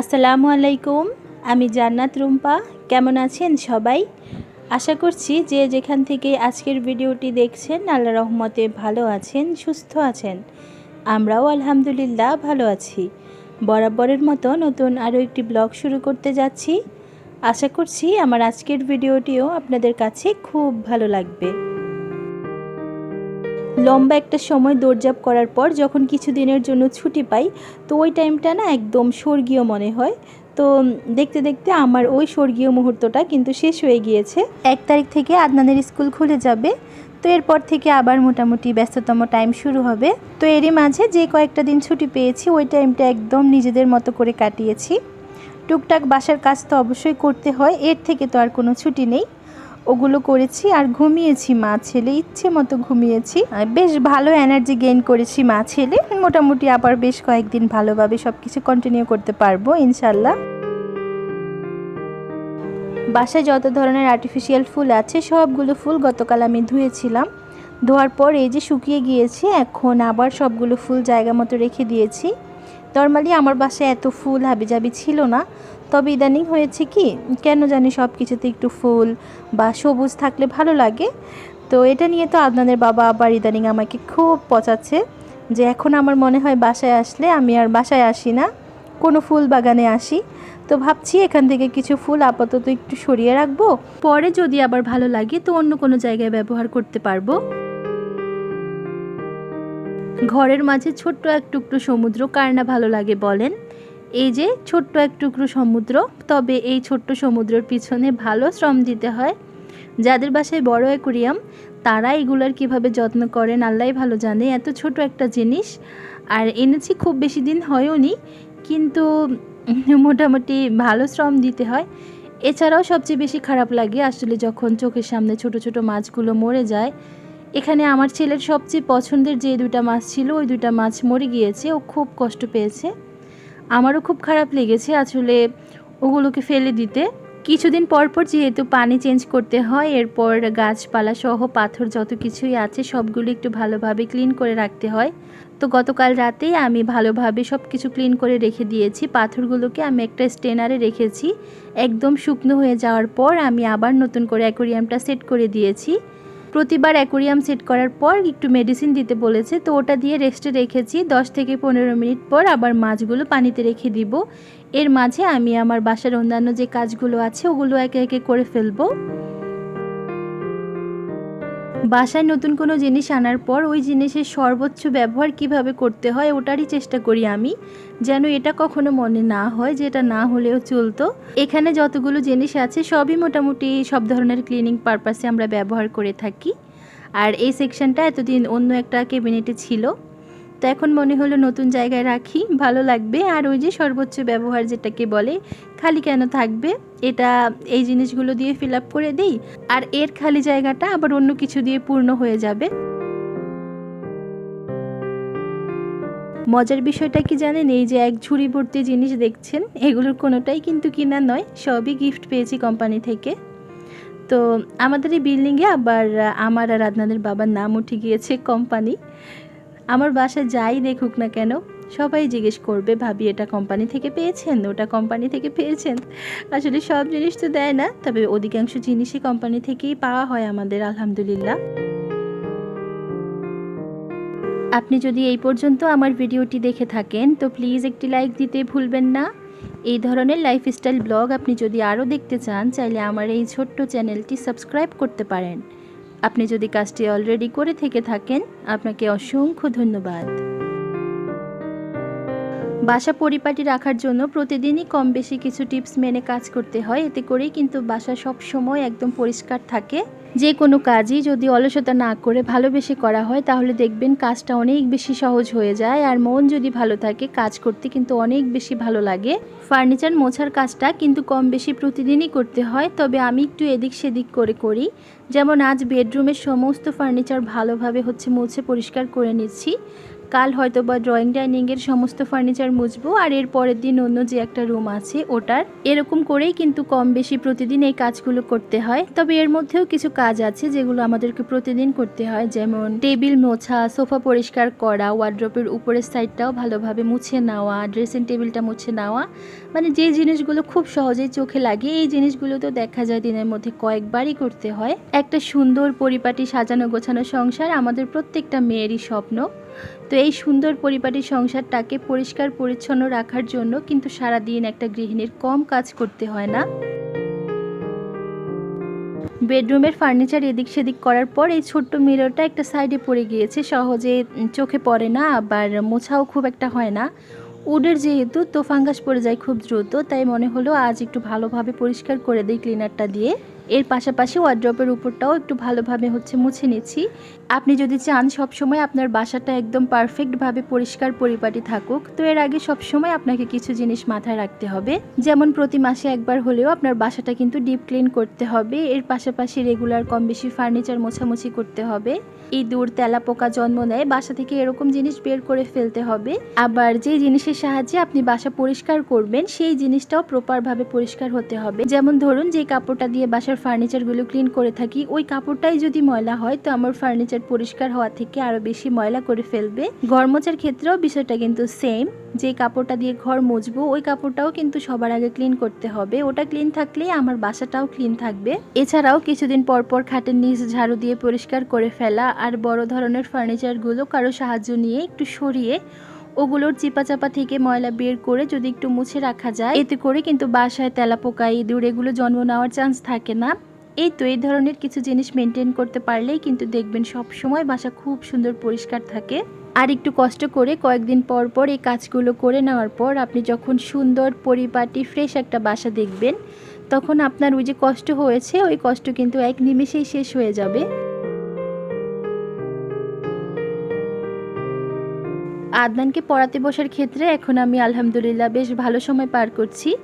আসসালামু আলাইকুম, আমি জান্নাত রুম্পা, কেমন আছেন সবাই? আশা করছি যে যেখান থেকে আজকের ভিডিওটি দেখছেন, আল্লাহ রহমতে ভালো আছেন, সুস্থ আছেন। আমরাও আলহামদুলিল্লাহ ভালো আছি। বরাবরের মতো নতুন আরও একটি ব্লগ শুরু করতে যাচ্ছি। আশা করছি আমার আজকের ভিডিওটিও আপনাদের কাছে খুব ভালো লাগবে। লম্বা একটা সময় দৌড়জাপ করার পর যখন কিছু দিনের জন্য ছুটি পাই, তো ওই টাইমটা না একদম স্বর্গীয় মনে হয়। তো দেখতে দেখতে আমার ওই স্বর্গীয় মুহূর্তটা কিন্তু শেষ হয়ে গিয়েছে। এক তারিখ থেকে আদনানের স্কুল খুলে যাবে, তো এরপর থেকে আবার মোটামুটি ব্যস্ততম টাইম শুরু হবে। তো এরই মাঝে যে কয়েকটা দিন ছুটি পেয়েছি, ওই টাইমটা একদম নিজেদের মতো করে কাটিয়েছি। টুকটাক বাসার কাজ তো অবশ্যই করতে হয়, এর থেকে তো আর কোনো ছুটি নেই। ওগুলো করেছি আর ঘুমিয়েছি, মা ছেলে, ইচ্ছে মতো ঘুমিয়েছি। বেশ ভালো এনার্জি গেইন করেছি মা ছেলে। মোটামুটি আবার বেশ কয়েকদিন ভালোভাবে সব কিছু কন্টিনিউ করতে পারব ইনশাল্লাহ বাসায় যত ধরনের আর্টিফিশিয়াল ফুল আছে, সবগুলো ফুল গতকাল আমি ধুয়েছিলাম। ধোয়ার পর এই যে শুকিয়ে গিয়েছে, এখন আবার সবগুলো ফুল জায়গা মতো রেখে দিয়েছি। নর্মালি আমার বাসায় এত ফুল হাবিজাবি ছিল না। তবে ইদানিং হয়েছে কি, কেন জানি সব কিছুতে একটু ফুল বা সবুজ থাকলে ভালো লাগে। তো এটা নিয়ে তো আদনানের বাবা আবার ইদানিং আমাকে খুব পচাচ্ছে যে এখন আমার মনে হয় বাসায় আসলে আমি আর বাসায় আসি না, কোনো ফুল বাগানে আসি। তো ভাবছি এখান থেকে কিছু ফুল আপাতত একটু সরিয়ে রাখব, পরে যদি আবার ভালো লাগে তো অন্য কোনো জায়গায় ব্যবহার করতে পারব। ঘরের মাঝে ছোট্ট এক টুকরো সমুদ্র কার না ভালো লাগে বলেন? এই যে ছোট্ট এক টুকরো সমুদ্র, তবে এই ছোট্ট সমুদ্রের পিছনে ভালো শ্রম দিতে হয়। যাদের বাসায় বড় অ্যাকুরিয়াম, তারা এগুলোর কীভাবে যত্ন করেন আল্লাহ ভালো জানে, এত ছোট একটা জিনিস। আর এনেছি খুব বেশি দিন হয়ওনি কিন্তু মোটামুটি ভালো শ্রম দিতে হয়। এছাড়াও সবচেয়ে বেশি খারাপ লাগে আসলে যখন চোখের সামনে ছোট ছোট মাছগুলো মরে যায়। এখানে আমার ছেলের সবচেয়ে পছন্দের যে দুটা মাছ ছিল, ওই দুটা মাছ মরে গিয়েছে, ও খুব কষ্ট পেয়েছে। আমারও খুব খারাপ লেগেছে আসলে ওগুলোকে ফেলে দিতে। কিছুদিন পর পর যেহেতু পানি চেঞ্জ করতে হয়, এরপর গাছপালা সহ পাথর যত কিছুই আছে সবগুলো একটু ভালোভাবে ক্লিন করে রাখতে হয়। তো গতকাল রাতেই আমি ভালোভাবে সব কিছু ক্লিন করে রেখে দিয়েছি। পাথরগুলোকে আমি একটা স্টেনারে রেখেছি। একদম শুকনো হয়ে যাওয়ার পর আমি আবার নতুন করে অ্যাকোরিয়ামটা সেট করে দিয়েছি। প্রতিবার অ্যাকোরিয়াম সেট করার পর একটু মেডিসিন দিতে বলেছে, তো ওটা দিয়ে রেস্টে রেখেছি। দশ থেকে পনেরো মিনিট পর আবার মাছগুলো পানিতে রেখে দিব। এর মাঝে আমি আমার বাসার অন্যান্য যে কাজগুলো আছে, ওগুলো একে একে করে ফেলব। বাসায় নতুন কোনো জিনিস আনার পর ওই জিনিসের সর্বোচ্চ ব্যবহার কীভাবে করতে হয় ওটারই চেষ্টা করি আমি, যেন এটা কখনো মনে না হয় যে এটা না হলেও চলতো। এখানে যতগুলো জিনিস আছে সবই মোটামুটি সব ধরনের ক্লিনিং পারপাসে আমরা ব্যবহার করে থাকি। আর এই সেকশনটা এতদিন অন্য একটা কেবিনেটে ছিল। এখন মনে হলো নতুন জায়গায় রাখি, ভালো লাগবে। আর ওই যে সর্বোচ্চ ব্যবহার যেটাকে বলে, খালি কেন থাকবে? এটা এই জিনিসগুলো দিয়ে ফিল আপ করে দেই, আর এর খালি জায়গাটা আবার অন্য কিছু দিয়ে পূর্ণ হয়ে যাবে। মজার বিষয়টা কি জানেন? এই যে এক ঝুড়ি ভর্তি জিনিস দেখছেন, এগুলোর কোনোটাই কিন্তু কিনা নয়, সবই গিফট পেয়েছি কোম্পানি থেকে। তো আমাদের এই বিল্ডিংয়ে আবার আমার আর আদনাদের বাবার নাম উঠে গিয়েছে কোম্পানি আমার বাসায় যাই দেখুক না কেন, সবাই জিজ্ঞেস করবে, ভাবি, এটা কোম্পানি থেকে পেয়েছেন? ওটা কোম্পানি থেকে পেয়েছেন? আসলে সব জিনিস তো দেয় না, তবে অধিকাংশ জিনিসই কোম্পানি থেকেই পাওয়া হয় আমাদের, আলহামদুলিল্লাহ। আপনি যদি এই পর্যন্ত আমার ভিডিওটি দেখে থাকেন, তো প্লিজ একটি লাইক দিতে ভুলবেন না। এই ধরনের লাইফস্টাইল ব্লগ আপনি যদি আরও দেখতে চান, চাইলে আমার এই ছোট্ট চ্যানেলটি সাবস্ক্রাইব করতে পারেন। আপনি যদি কাজটি অলরেডি করে থেকে থাকেন, আপনাকে অসংখ্য ধন্যবাদ। বাসা পরিপাটি রাখার জন্য প্রতিদিনই কম বেশি কিছু টিপস মেনে কাজ করতে হয়। এতে করেই কিন্তু বাসা সব সময় একদম পরিষ্কার থাকে। যে কোনো কাজই যদি অলসতা না করে ভালোবেসে করা হয়, তাহলে দেখবেন কাজটা অনেক বেশি সহজ হয়ে যায়। আর মন যদি ভালো থাকে, কাজ করতে কিন্তু অনেক বেশি ভালো লাগে। ফার্নিচার মোছার কাজটা কিন্তু কম বেশি প্রতিদিনই করতে হয়। তবে আমি একটু এদিক সেদিক করে করি। যেমন আজ বেডরুমের সমস্ত ফার্নিচার ভালোভাবে হচ্ছে মুছে পরিষ্কার করে নিচ্ছি। কাল হয়তো বা ড্রয়িং ডাইনিংয়ের সমস্ত ফার্নিচার মুছবো, আর এর পরের দিন অন্য যে একটা রুম আছে, ওটার। এরকম করেই কিন্তু কম বেশি প্রতিদিন এই কাজগুলো করতে হয়। তবে এর মধ্যেও কিছু কাজ আছে যেগুলো আমাদেরকে প্রতিদিন করতে হয়, যেমন টেবিল মোছা, সোফা পরিষ্কার করা ওয়ার্ড্রপের উপরের সাইডটাও ভালোভাবে মুছে নেওয়া ড্রেসিং টেবিলটা মুছে নেওয়া। মানে যে জিনিসগুলো খুব সহজেই চোখে লাগে, এই জিনিসগুলো তো দেখা যায় দিনের মধ্যে কয়েকবারই করতে হয়। একটা সুন্দর পরিপাটি সাজানো গোছানো সংসার আমাদের প্রত্যেকটা মেয়েরই স্বপ্ন। তো এই সুন্দর পরিপাটি সংসারটাকে পরিষ্কার, পরিচ্ছন্ন রাখার জন্য কিন্তু সারাদিন একটা গৃহিণীর কম কাজ করতে হয় না। বেডরুমের ফার্নিচার এদিক সেদিক করার পর এই ছোট্ট মিররটা একটা সাইডে পড়ে গিয়েছে, সহজে চোখে পড়ে না, আবার মোছাও খুব একটা হয় না। উডের যেহেতু, তো ফাঙ্গাস পড়ে যায় খুব দ্রুত, তাই মনে হলো আজ একটু ভালোভাবে পরিষ্কার করে দিই ক্লিনারটা দিয়ে। এর পাশাপাশি ওয়ার্ড্রপের উপরটাও একটু ভালোভাবে হচ্ছে মুছে নিচ্ছি। আপনি যদি চান, সবসময় আপনার বাসাটা একদম পারফেক্টভাবে পরিষ্কার পরিপাটি থাকুক, তো এর আগে সবসময় আপনাকে কিছু জিনিস মাথায় রাখতে হবে। যেমন, প্রতি মাসে একবার হলেও আপনার বাসাটা কিন্তু ডিপ ক্লিন করতে হবে। এর পাশাপাশি রেগুলার কম বেশি ফার্নিচার মোছামুছি করতে হবে। ইঁদুর তেলা পোকা জন্ম নেয়, বাসা থেকে এরকম জিনিস বের করে ফেলতে হবে। আবার যে জিনিসের সাহায্যে আপনি বাসা পরিষ্কার করবেন, সেই জিনিসটাও প্রপারভাবে পরিষ্কার হতে হবে। যেমন, ধরুন, যে কাপড়টা দিয়ে বাসার ফার্নিচারগুলো ক্লিন করে থাকি, ওই কাপড়টাই যদি ময়লা হয়, তো আমার ফার্নিচার পরিষ্কার হওয়া থেকে আরও বেশি ময়লা করে ফেলবে। ঘর ক্ষেত্রেও বিষয়টা কিন্তু সেম যে কাপড়টা দিয়ে ঘর মুছবো, ওই কাপড়টাও কিন্তু সবার আগে ক্লিন করতে হবে। ওটা ক্লিন থাকলেই আমার বাসাটাও ক্লিন থাকবে। এছাড়াও কিছুদিন পর পর খাটের নিচ ঝাড়ু দিয়ে পরিষ্কার করে ফেলা, আর বড় ধরনের ফার্নিচারগুলো কারও সাহায্য নিয়ে একটু সরিয়ে ওগুলোর চিপা চাপা থেকে ময়লা বের করে যদি একটু মুছে রাখা যায়, এতে করে কিন্তু বাসায় তেলাপোকা, ইঁদুর এগুলো জন্ম নেওয়ার চান্স থাকে না। এই তো এই ধরনের কিছু জিনিস মেনটেন করতে পারলেই কিন্তু দেখবেন সব সময় বাসা খুব সুন্দর পরিষ্কার থাকে। আর একটু কষ্ট করে কয়েকদিন পর পর এই কাজগুলো করে নেওয়ার পর আপনি যখন সুন্দর, পরিপাটি ফ্রেশ একটা বাসা দেখবেন, তখন আপনার ওই যে কষ্ট হয়েছে, ওই কষ্ট কিন্তু এক নিমেষেই শেষ হয়ে যাবে। আদনানকে পড়াতে বসার ক্ষেত্রে এখন আমি আলহামদুলিল্লাহ বেশ ভালো সময় পার করছি।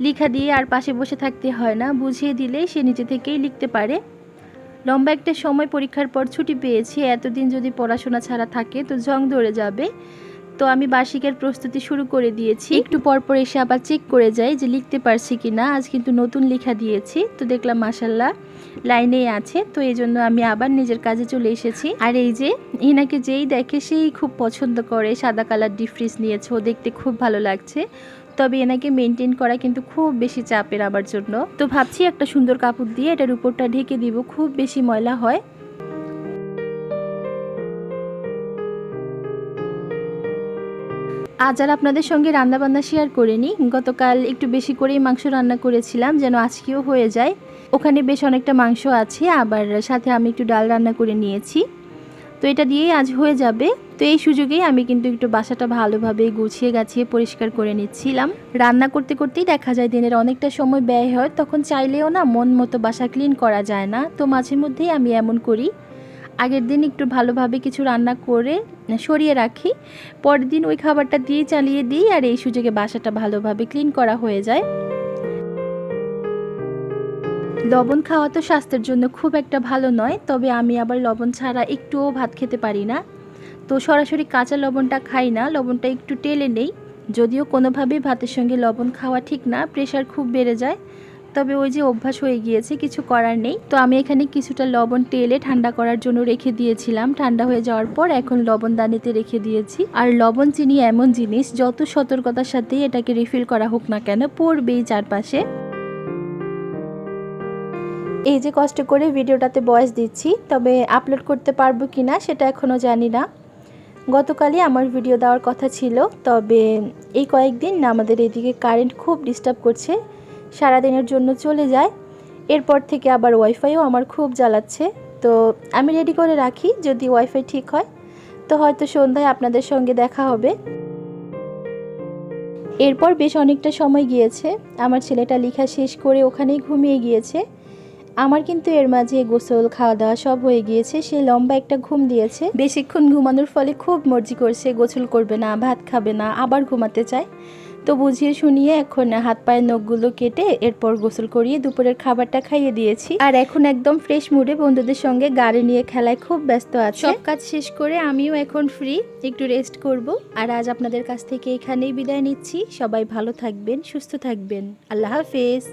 লেখা দিয়ে আর পাশে বসে থাকতে হয় না, বুঝিয়ে দিলেই সে নিজে থেকেই লিখতে পারে। লম্বা একটা সময় পরীক্ষার পর ছুটি পেয়েছি, এতদিন যদি পড়াশোনা ছাড়া থাকে তো জং ধরে যাবে। তো আমি বার্ষিকের প্রস্তুতি শুরু করে দিয়েছি। একটু পর পর এসে আবার চেক করে যাই যে লিখতে পারছি কি না আজ কিন্তু নতুন লেখা দিয়েছি। তো দেখলাম মাসাল্লাহ লাইনেই আছে। তো এই জন্য আমি আবার নিজের কাজে চলে এসেছি। আর এই যে ইনাকে যেই দেখে সেই খুব পছন্দ করে। সাদা কালার ডিপ ফ্রিজ নিয়েছে। ও দেখতে খুব ভালো লাগছে। তবে এনাকে মেনটেন করা কিন্তু খুব বেশি চাপের আমার জন্য। তো ভাবছি একটা সুন্দর কাপড় দিয়ে এটার উপরটা ঢেকে দিব। খুব বেশি ময়লা হয়। আজ আর আপনাদের সঙ্গে রান্নাবান্না শেয়ার করিনি। গতকাল একটু বেশি করেই মাংস রান্না করেছিলাম, যেন আজকেও হয়ে যায়। ওখানে বেশ অনেকটা মাংস আছে, আবার সাথে আমি একটু ডাল রান্না করে নিয়েছি। তো এটা দিয়েই আজ হয়ে যাবে। তো এই সুযোগেই আমি কিন্তু একটু বাসাটা ভালোভাবে গুছিয়ে গাছিয়ে পরিষ্কার করে নিচ্ছিলাম। রান্না করতে করতেই দেখা যায় দিনের অনেকটা সময় ব্যয় হয়, তখন চাইলেও না মন মতো বাসা ক্লিন করা যায় না। তো মাঝে মধ্যেই আমি এমন করি। আগের দিন একটু ভালোভাবে কিছু রান্না করে সরিয়ে রাখি। পরের দিন ওই খাবারটা দিয়ে চালিয়ে দিই আর এই সুযোগে বাসাটা ভালোভাবে ক্লিন করা হয়ে যায়। লবণ খাওয়া তো স্বাস্থ্যের জন্য খুব একটা ভালো নয়, তবে আমি আবার লবণ ছাড়া একটুও ভাত খেতে পারি না। তো সরাসরি কাঁচা লবণটা খাই না, লবণটা একটু টেলে নেই। যদিও কোনোভাবেই ভাতের সঙ্গে লবণ খাওয়া ঠিক না প্রেশার খুব বেড়ে যায়। তবে ওই যে অভ্যাস হয়ে গিয়েছে, কিছু করার নেই। তো আমি এখানে কিছুটা লবণ টেলে ঠান্ডা করার জন্য রেখে দিয়েছিলাম। ঠান্ডা হয়ে যাওয়ার পর এখন লবণ দানিতে রেখে দিয়েছি। আর লবণ চিনি এমন জিনিস, যত সতর্কতার সাথে এটাকে রিফিল করা হোক না কেন, পড়বেই চারপাশে। এই যে কষ্ট করে ভিডিওটাতে বয়স দিচ্ছি, তবে আপলোড করতে পারব কি না সেটা এখনও জানি না। গতকালই আমার ভিডিও দেওয়ার কথা ছিল, তবে এই কয়েকদিন আমাদের এদিকে কারেন্ট খুব ডিস্টার্ব করছে। সারাদিনের জন্য চলে যায়। এরপর থেকে আবার ওয়াইফাইও আমার খুব জ্বালাচ্ছে। তো আমি রেডি করে রাখি যদি ওয়াইফাই ঠিক হয়। তো হয়তো সন্ধ্যায় আপনাদের সঙ্গে দেখা হবে। এরপর বেশ অনেকটা সময় গিয়েছে। আমার ছেলেটা লেখা শেষ করে ওখানেই ঘুমিয়ে গিয়েছে। আমার কিন্তু এর মাঝে গোসল খাওয়া দাওয়া সব হয়ে গিয়েছে। সে লম্বা একটা ঘুম দিয়েছে। বেশিক্ষণ ঘুমানোর ফলে খুব মর্জি করছে। গোসল করবে না, ভাত খাবে না, আবার ঘুমাতে চায়। তো বুঝিয়ে শুনিয়ে এখন হাত পায়ের নখগুলো কেটে এরপর গোসল করিয়ে দুপুরের খাবারটা খাইয়ে দিয়েছি। আর এখন একদম ফ্রেশ মুডে বন্ধুদের সঙ্গে গাড়ি নিয়ে খেলায় খুব ব্যস্ত আছে। সব কাজ শেষ করে আমিও এখন ফ্রি একটু রেস্ট করব। আর আজ আপনাদের কাছ থেকে এখানেই বিদায় নিচ্ছি। সবাই ভালো থাকবেন, সুস্থ থাকবেন। আল্লাহ হাফেজ।